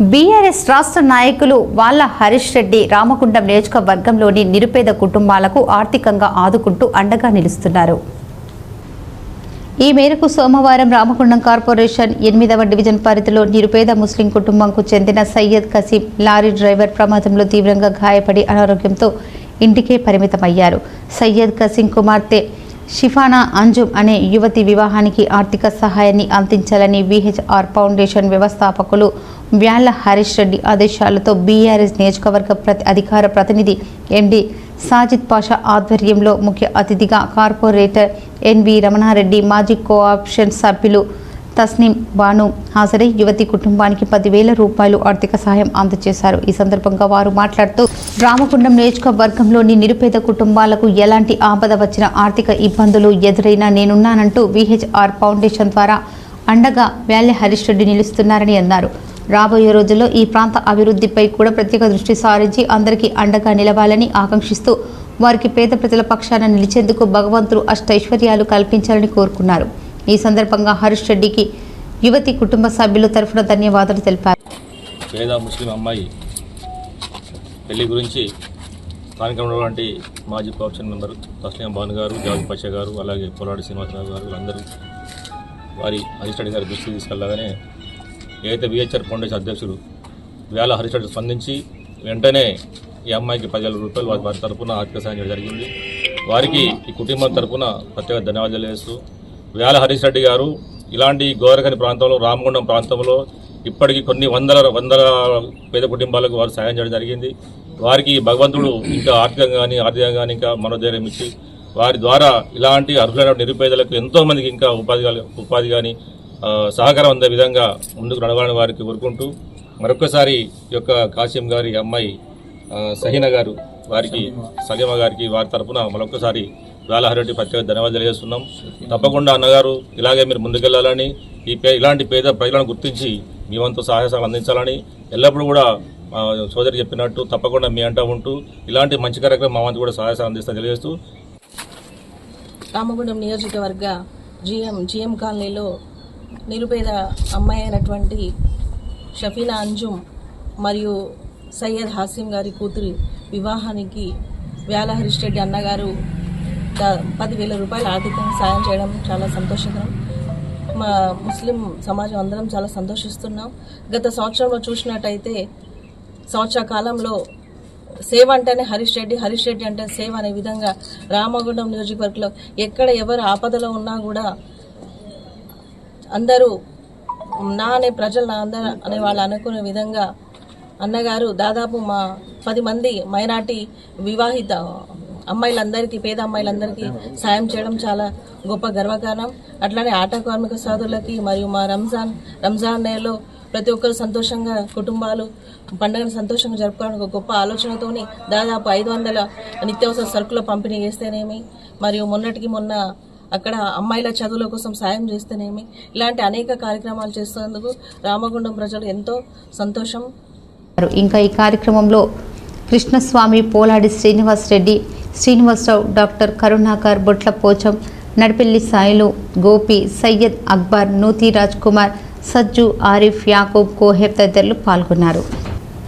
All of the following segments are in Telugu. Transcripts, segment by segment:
బీఆర్ఎస్ రాష్ట్ర నాయకులు వాళ్ళ హరీష్ రెడ్డి రామకుండం నియోజకవర్గంలోని నిరుపేద కుటుంబాలకు ఆర్థికంగా ఆదుకుంటూ అండగా నిలుస్తున్నారు. ఈ మేరకు సోమవారం రామకుండం కార్పొరేషన్ ఎనిమిదవ డివిజన్ పరిధిలో నిరుపేద ముస్లిం కుటుంబంకు చెందిన సయ్యద్ కసీం లారీ డ్రైవర్ ప్రమాదంలో తీవ్రంగా గాయపడి అనారోగ్యంతో ఇంటికే పరిమితమయ్యారు. సయ్యద్ కసీం కుమార్తె షిఫానా అంజుమ్ అనే యువతి వివాహానికి ఆర్థిక సహాయాన్ని అందించాలని విహెచ్ఆర్ ఫౌండేషన్ వ్యవస్థాపకులు వ్యాళ్ళ హరీష్ రెడ్డి ఆదేశాలతో బీఆర్ఎస్ నియోజకవర్గ ప్రతి అధికార ప్రతినిధి ఎండి సాజిద్ పాషా ఆధ్వర్యంలో ముఖ్య అతిథిగా కార్పొరేటర్ ఎన్వి రమణారెడ్డి మాజీ కోఆప్షన్ సభ్యులు తస్నీం బాను హాజరై యువతి కుటుంబానికి పదివేల రూపాయలు ఆర్థిక సహాయం అందజేశారు. ఈ సందర్భంగా వారు మాట్లాడుతూ రామగుండం నియోజకవర్గంలోని నిరుపేద కుటుంబాలకు ఎలాంటి ఆపద వచ్చిన ఆర్థిక ఇబ్బందులు ఎదురైనా నేనున్నానంటూ విహెచ్ఆర్ ఫౌండేషన్ ద్వారా అండగా వ్యాల్య హరీష్ రెడ్డి నిలుస్తున్నారని అన్నారు. రాబోయే రోజుల్లో ఈ ప్రాంత అభివృద్ధిపై కూడా ప్రత్యేక దృష్టి సారించి అందరికీ అండగా నిలవాలని ఆకాంక్షిస్తూ వారికి పేద ప్రజల పక్షాన నిలిచేందుకు భగవంతుడు అష్టైశ్వర్యాలు కల్పించాలని కోరుకున్నారు. ఈ సందర్భంగా హరీష్ రెడ్డికి యువతి కుటుంబ సభ్యుల తరఫున ధన్యవాదాలు తెలిపారు. పేద ముస్లిం అమ్మాయి పెళ్ళి గురించి స్థానికంగా ఉన్నటువంటి మాజీ కోఆప్షన్ మెంబర్ తస్లీం భాను గారు జాజ్ పచ్చ గారు అలాగే పొలాడి శ్రీనివాసరావు గారు అందరూ వారి హరీష్ రెడ్డి గారి దృష్టికి తీసుకెళ్ళగానే ఏదైతే విహెచ్ఆర్ ఫౌండేషన్ అధ్యక్షుడు వేల హరిశ్రెడ్డి స్పందించి వెంటనే ఈ అమ్మాయికి పదివేల రూపాయలు వారి వారి తరఫున ఆర్థిక సాయం చేయడం జరిగింది. వారికి ఈ కుటుంబం తరపున ప్రత్యేక ధన్యవాదాలు చేస్తూ వేల హరీష్ రెడ్డి గారు ఇలాంటి గోరకని ప్రాంతంలో రామగుండం ప్రాంతంలో ఇప్పటికీ కొన్ని వందల వందల పేద కుటుంబాలకు వారు సాయం చేయడం జరిగింది. వారికి భగవంతుడు ఇంకా ఆర్థికంగా కానీ ఆర్థికంగా కానీ ఇంకా మనోధైర్యం ఇచ్చి వారి ద్వారా ఇలాంటి అర్హులైన నిరుపేదలకు ఎంతోమందికి ఇంకా ఉపాధి ఉపాధి కానీ సహకారం అందే విధంగా ముందుకు నడవాలని వారికి కోరుకుంటూ మరొకసారి ఈ యొక్క కాసిం గారి అమ్మాయి సహీన గారు వారికి సగమ గారికి వారి తరపున మరొకసారి వేలహరెడ్డి ప్రత్యేక ధన్యవాదాలు తెలియజేస్తున్నాం. తప్పకుండా అన్నగారు ఇలాగే మీరు ముందుకెళ్ళాలని ఈ పే ఇలాంటి పేద ప్రజలను గుర్తించి మీ వంతు సహాయ అందించాలని ఎల్లప్పుడూ కూడా సోదరి చెప్పినట్టు తప్పకుండా మీ అంటా ఉంటూ ఇలాంటి మంచి కార్యక్రమం మా వంతు కూడా సహాయ అందిస్తా తెలియజేస్తూ రామగుండం నియోజకవర్గ జిఎం జిఎం కాలనీలో నిరుపేద అమ్మాయి అయినటువంటి షఫీనా అంజుమ్ మరియు సయ్యద్ హాసిం గారి కూతురి వివాహానికి వ్యాల హరీష్ రెడ్డి అన్నగారు పదివేల రూపాయలు ఆర్థికంగా సాయం చేయడం చాలా సంతోషకరం. మా ముస్లిం సమాజం అందరం చాలా సంతోషిస్తున్నాం. గత సంవత్సరంలో చూసినట్టయితే సంవత్సర కాలంలో సేవ అంటేనే హరీష్ రెడ్డి హరీష్ రెడ్డి అంటే సేవ అనే విధంగా రామగుండం నియోజకవర్గంలో ఎక్కడ ఎవరు ఆపదలో ఉన్నా కూడా అందరూ నా అనే ప్రజలు నా అందరూ అనే వాళ్ళు అనుకునే విధంగా అన్నగారు దాదాపు మా పది మంది మైనార్టీ వివాహిత అమ్మాయిలందరికీ పేద అమ్మాయిలందరికీ సాయం చేయడం చాలా గొప్ప గర్వకారణం. అట్లానే ఆట కార్మిక సాధులకి మరియు మా రంజాన్ రంజాన్ నెలలో ప్రతి ఒక్కరు సంతోషంగా కుటుంబాలు పండుగను సంతోషంగా జరుపుకోవడానికి ఒక గొప్ప ఆలోచనతోని దాదాపు ఐదు వందల నిత్యావసర సరుకుల పంపిణీ చేస్తేనేమి మరియు మొన్నటికి మొన్న అక్కడ అమ్మాయిల చదువుల కోసం సాయం చేస్తేనేమి ఇలాంటి అనేక కార్యక్రమాలు చేస్తున్నందుకు రామగుండం ప్రజలు ఎంతో సంతోషం. ఇంకా ఈ కార్యక్రమంలో కృష్ణస్వామి పోలాడి శ్రీనివాస్ రెడ్డి శ్రీనివాసరావు డాక్టర్ కరుణాకర్ బొట్ల పోచం నడిపెల్లి సాయిలు గోపి సయ్యద్ అక్బర్ నూతి రాజ్ కుమార్ సజ్జు ఆరిఫ్ యాకూబ్ కోహెబ్ తదితరులు పాల్గొన్నారు.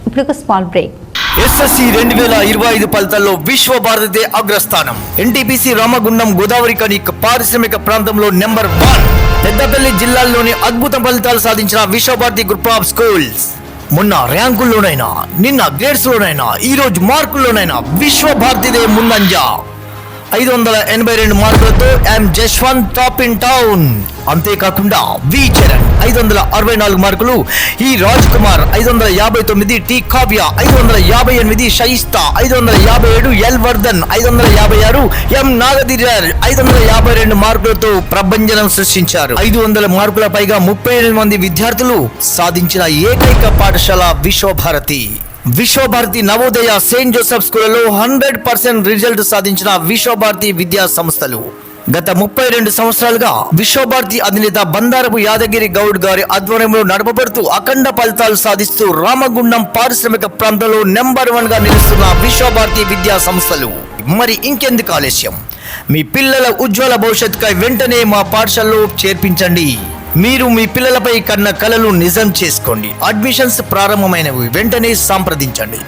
ఇప్పుడు ఒక స్మాల్ బ్రేక్. ఎస్ఎస్సి రెండు వేల ఇరవై ఐదు ఫలితాల్లో విశ్వ భారతిదే అగ్రస్థానం. ఎన్టీపీసీ రామగుండం గోదావరి కని పారిశ్రామిక ప్రాంతంలో నెంబర్ వన్. పెద్దపల్లి జిల్లాల్లోని అద్భుత ఫలితాలు సాధించిన విశ్వభారతి గ్రూప్ ఆఫ్ స్కూల్స్. మొన్న ర్యాంకుల్లోనైనా నిన్న గ్రేడ్స్ లోనైనా ఈ రోజు మార్కుల్లోనైనా విశ్వ ముందంజా ముందంజ. ఐదు వందల ఎనభై రెండు మార్కులతో M Jashwant top in town అంతేకాకుండా వి చరణ్ ఐదు వందల అరవై నాలుగు మార్కులు. ఈ రాజ్ కుమార్ ఐదు వందల యాభై తొమ్మిది. టి కావ్య ఐదు వందల యాభై ఎనిమిది. షయిస్తా ఐదు వందల యాభై ఏడు. ఎల్ వర్ధన్ ఐదు వందల యాభై ఆరు. ఎం నాగధీరర్ ఐదు వందల యాభై రెండు మార్కులతో ప్రభంజనం సృష్టించారు. ఐదు వందల మార్కుల పైగా ముప్పై ఎనిమిది మంది విద్యార్థులు సాధించిన ఏకైక పాఠశాల విశ్వభారతి. విశ్వభారతి నవోదయ సెయింట్ జోసెఫ్ స్కూళ్ళలో హండ్రెడ్ పర్సెంట్ రిజల్ట్ సాధించిన విశ్వభారతి విద్యా సంస్థలు. గత ముప్పై రెండు సంవత్సరాలుగా విశ్వభారతి అధినేత బందారపు యాదగిరి గౌడ్ గారి ఆధ్వర్యంలో నడపబడుతూ అఖండ ఫలితాలు సాధిస్తూ రామగుండం పారిశ్రామిక ప్రాంతంలో నెంబర్ వన్గా నిలుస్తున్న విశ్వభారతి విద్యా సంస్థలు. మరి ఇంకెందుకు ఆలస్యం? మీ పిల్లల ఉజ్వల భవిష్యత్తుకై వెంటనే మా పాఠశాలలో చేర్పించండి. మీరు మీ పిల్లలపై కన్న కలలు నిజం చేసుకోండి. అడ్మిషన్స్ ప్రారంభమైనవి. వెంటనే సంప్రదించండి.